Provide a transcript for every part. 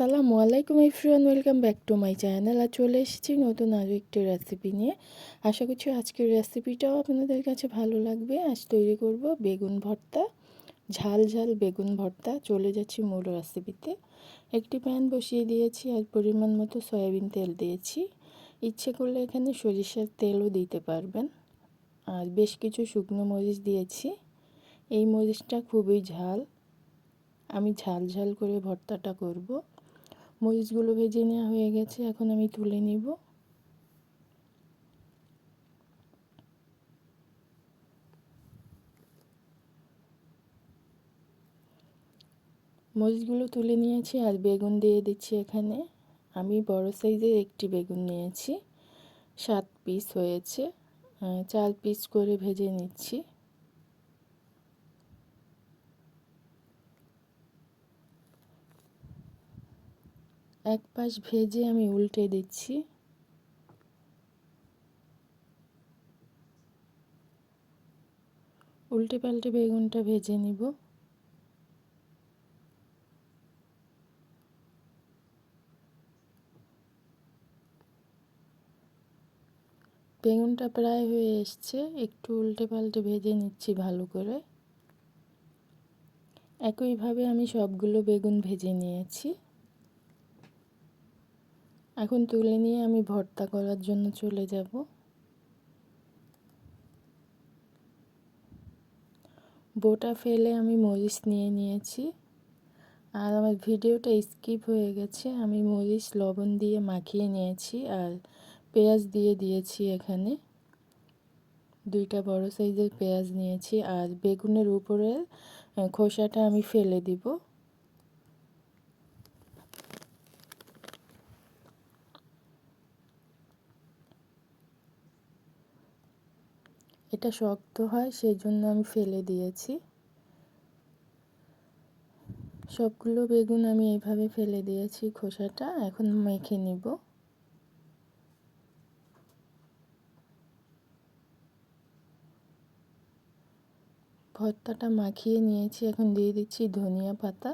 আসসালামু আলাইকুম everyone, welcome back to my channel. আর চলে এসেছি নতুন আরও একটি রেসিপি নিয়ে। আশা করছি আজকের রেসিপিটাও আপনাদের কাছে ভালো লাগবে। আজ তৈরি করব বেগুন ভর্তা, ঝাল ঝাল বেগুন ভর্তা। চলে যাচ্ছি মূল রেসিপিতে একটি প্যান বসিয়ে দিয়েছি, আর পরিমাণ মতো সয়াবিন তেল দিয়েছি। ইচ্ছে করলে এখানে সরিষার তেলও দিতে পারবেন। আর বেশ কিছু শুকনো মরিচ দিয়েছি। এই মরিচটা খুবই ঝাল। আমি ঝাল ঝাল করে ভর্তাটা করব। মরিচগুলো ভেজে নেওয়া হয়ে গেছে, এখন আমি তুলে নিব। মরিচগুলো তুলে নিয়েছি আর বেগুন দিয়ে দিচ্ছি এখানে। আমি বড় সাইজের একটি বেগুন নিয়েছি, সাত পিস হয়েছে চার পিস করে ভেজে নিচ্ছি। এক পাশ ভেজে আমি উল্টে দিচ্ছি। উল্টে পাল্টে বেগুনটা ভেজে নিব। বেগুনটা প্রায় হয়ে এসছে, একটু উল্টে পাল্টে ভেজে নিচ্ছি ভালো করে। একইভাবে আমি সবগুলো বেগুন ভেজে নিয়েছি। এখন তুলে নিয়ে আমি ভর্তা করার জন্য চলে যাব। বোটা ফেলে আমি মরিচ নিয়ে নিয়েছি। আর আমার ভিডিওটা স্কিপ হয়ে গেছে, আমি মরিচ, লবণ দিয়ে মাখিয়ে নিয়েছি আর পেঁয়াজ দিয়ে দিয়েছি এখানে। দুইটা বড় সাইজের পেঁয়াজ নিয়েছি আর বেগুনের উপরে খোসাটা আমি ফেলে দিব। এটা শক্ত হয় সেই জন্য আমি ফেলে দিয়েছি। সবগুলো বেগুন আমি এইভাবে ফেলে দিয়েছি খোসাটা, এখন মেখে নিব। ভর্তাটা মাখিয়ে নিয়েছি, এখন দিয়ে দিচ্ছি ধনিয়া পাতা।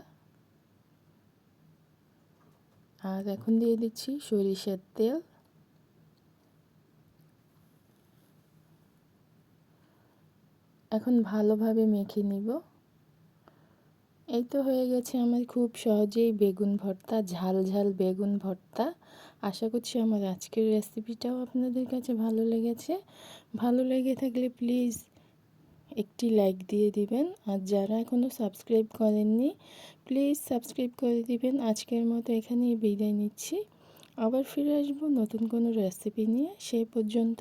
আর এখন দিয়ে দিচ্ছি সরিষার তেল। এখন ভালোভাবে মেখে নিব। এই তো হয়ে গেছে আমার খুব সহজেই বেগুন ভর্তা, ঝাল ঝাল বেগুন ভর্তা। আশা করছি আমার আজকের রেসিপিটাও আপনাদের কাছে ভালো লেগেছে। ভালো লেগে থাকলে প্লিজ একটি লাইক দিয়ে দিবেন। আর যারা এখনও সাবস্ক্রাইব করেননি প্লিজ সাবস্ক্রাইব করে দিবেন। আজকের মতো এখানেই বিদায় নিচ্ছি। আবার ফিরে আসব নতুন কোনো রেসিপি নিয়ে। সেই পর্যন্ত